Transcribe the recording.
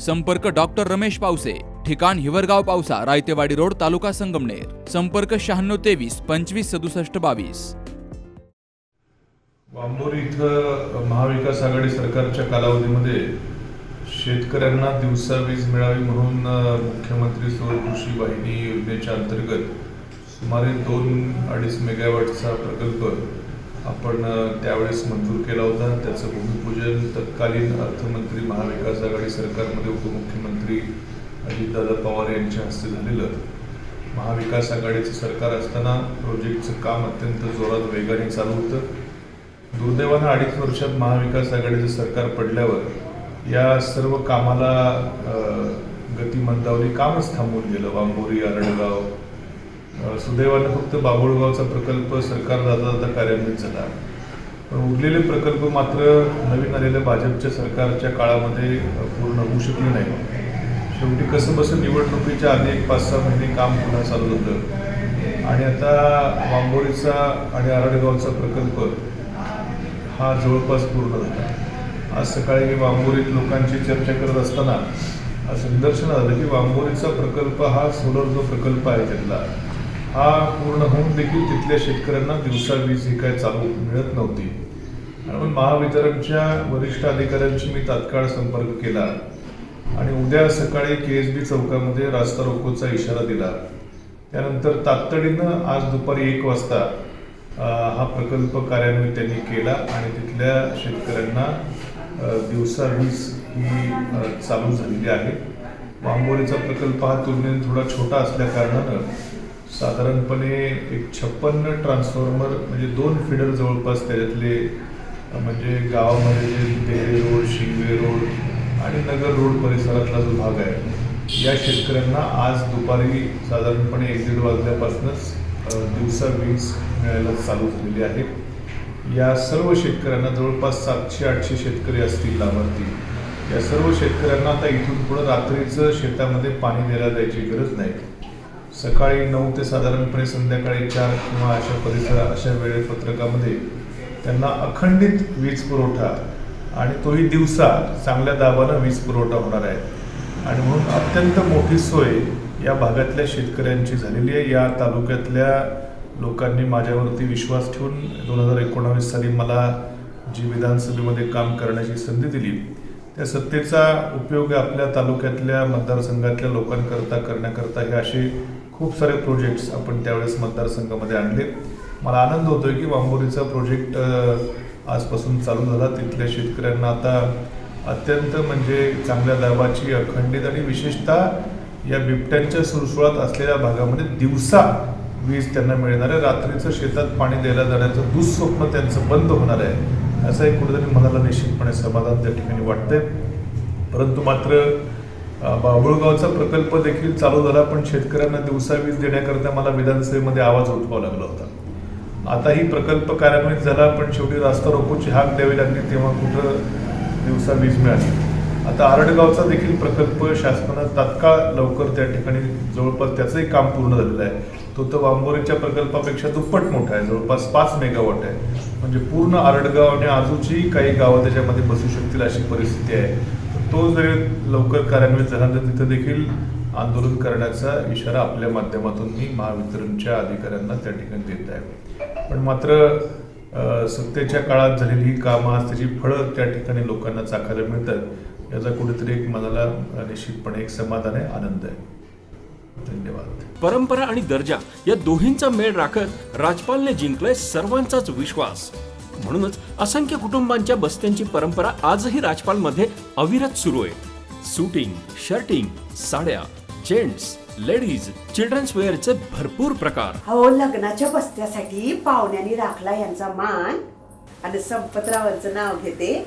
संपर्क डॉक्टर रमेश पावसे ठिकाण हिवरगाव पावसा रायतेवाडी रोड तालुका संगमनेर. संपर्क शहाण्णव तेवीस पंचवीस सदुसष्ट बावीस. बांबोरी इथं महाविकास आघाडी सरकारच्या कालावधीमध्ये शेतकऱ्यांना दिवसा वीज मिळावी म्हणून मुख्यमंत्री सौर कृषी वाहिनी योजनेच्या अंतर्गत सुमारे दोन अडीच मेगावॅटचा प्रकल्प आपण त्यावेळेस मंजूर केला होता. त्याचं भूमिपूजन तत्कालीन अर्थमंत्री महाविकास आघाडी सरकारमध्ये उपमुख्यमंत्री अजितदादा पवार यांच्या हस्ते झालेलं. महाविकास आघाडीचं सरकार असताना प्रोजेक्टचं काम अत्यंत जोरात वेगाने चालू होतं. दुर्दैवानं अडीच वर्षात महाविकास आघाडीचं सरकार पडल्यावर या सर्व कामाला गती मंदावली कामच थांबून गेलं. वांबोरी आरडगाव सुदैवानं फक्त बाभुळगावचा प्रकल्प सरकार जाता जाता कार्यान्वित झाला. पण उरलेले प्रकल्प मात्र नवीन आलेल्या भाजपच्या सरकारच्या काळामध्ये पूर्ण होऊ शकले नाही. शेवटी कसं बसं निवडणुकीच्या आधी एक पाच सहा महिने काम पुन्हा चालू होतं. आणि आता वांबोरीचा आणि आरडगावचा प्रकल्प हा जवळपास पूर्ण झाला. आज सकाळी मी वांबोरीत लोकांची चर्चा करत असताना असं निदर्शन आलं की वांबोरीचा प्रकल्प हा सोलर जो प्रकल्प आहे त्यातला हा पूर्ण होऊन देखील तिथल्या शेतकऱ्यांना दिवसा वीज ही काय चालू मिळत नव्हती. आणि मग महावितरणच्या वरिष्ठ अधिकाऱ्यांशी मी तात्काळ संपर्क केला आणि उद्या सकाळी के एस बी चौकामध्ये रास्ता रोकोचा इशारा दिला. त्यानंतर तातडीनं आज दुपारी एक वाजता हा प्रकल्प कार्यान्वित त्यांनी केला आणि तिथल्या शेतकऱ्यांना दिवसा वीज ही चालू झालेली आहे. बांबोलीचा प्रकल्प हा तुलनेने थोडा छोटा असल्या कारणानं साधारणपणे एक छप्पन्न ट्रान्सफॉर्मर म्हणजे दोन फिडर जवळपास त्याच्यातले म्हणजे गावामध्ये जे देहरे रोड शिंगवे रोड आणि नगर रोड परिसरातला जो भाग आहे या शेतकऱ्यांना आज दुपारी साधारणपणे एक दीड वाजल्यापासूनच दिवसा वीज मिळायला चालू झालेली आहे. या सर्व शेतकऱ्यांना जवळपास सातशे आठशे शेतकरी असतील लाभार्थी. या सर्व शेतकऱ्यांना आता इथून पुढं रात्रीचं शेतामध्ये पाणी द्यायला द्यायची गरज नाही. सकाळी नऊ ते साधारणपणे संध्याकाळी चार किंवा अशा परिसर अशा वेळेपत्रकामध्ये त्यांना अखंडित वीज पुरवठा आणि तोही दिवसा चांगल्या दाबानं वीज पुरवठा होणार आहे. आणि म्हणून अत्यंत मोठी सोय या भागातल्या शेतकऱ्यांची झालेली आहे. या तालुक्यातल्या लोकांनी माझ्यावरती विश्वास ठेवून दोन हजार एकोणावीस साली मला जी विधानसभेमध्ये काम करण्याची संधी दिली त्या सत्तेचा उपयोग आपल्या तालुक्यातल्या मतदारसंघातल्या लोकांकरता करण्याकरता हे असे खूप सारे प्रोजेक्ट्स आपण त्यावेळेस मतदारसंघामध्ये आणले. मला आनंद होतोय की वांबोरीचा प्रोजेक्ट आजपासून चालू झाला. तिथल्या शेतकऱ्यांना आता अत्यंत म्हणजे चांगल्या दाबाची अखंडित आणि विशेषतः या बिबट्यांच्या सुरसुळात असलेल्या भागामध्ये दिवसा वीज त्यांना मिळणार आहे. रात्रीचं शेतात पाणी द्यायला जाण्याचं दुःस्वप्न त्यांचं बंद होणार आहे. असं एक कुठेतरी मनाला निश्चितपणे समाधान त्या ठिकाणी वाटतंय. परंतु मात्र बाबुळगावचा प्रकल्प देखील चालू झाला पण शेतकऱ्यांना दिवसा वीज देण्याकरता मला विधानसभेमध्ये आवाज उठवावा लागला होता. आता ही प्रकल्प कार्यान्वित झाला पण शेवटी रास्ता रोकोची हाक द्यावी लागली तेव्हा कुठं दिवसा वीज मिळाली? आता आरडगावचा देखील प्रकल्प शासनानं तात्काळ लवकर त्या ठिकाणी जवळपास त्याचंही काम पूर्ण झालेलं आहे. तो तर वांबोरेच्या प्रकल्पापेक्षा दुप्पट मोठा आहे जवळपास पाच मेगावॉट आहे. म्हणजे पूर्ण आरडगाव आणि आजूची काही गावं त्याच्यामध्ये बसू शकतील अशी परिस्थिती आहे. तो जरी लवकर कार्यान्वित झाला तर तिथं देखील आंदोलन करण्याचा इशारा आपल्या माध्यमातून मी महावितरणच्या अधिकाऱ्यांना त्या ठिकाणी देत आहे. पण मात्र सत्तेच्या काळात झालेली ही कामं आज त्याची फळं त्या ठिकाणी लोकांना चाखायला मिळतात. याचा कुठेतरी एक मनाला निश्चितपणे एक समाधान आहे आनंद आहे. धन्यवाद. परंपरा आणि दर्जा या दोन्हींचा मेळ राखत राजपालने जिंकलाय सर्वांचाच विश्वास. म्हणूनच असंख्य कुटुंबांच्या बस्त्यांची परंपरा आजही राजपालमध्ये अविरत सुरू आहे. सुटिंग शर्टिंग साड्या जेंट्स लेडीज चिल्ड्रन्स वेअरचे भरपूर प्रकार. अहो लग्नाच्या बस्त्यासाठी पाहुण्यांनी राखला यांचा मान. आणि संपतरावांचं नाव घेते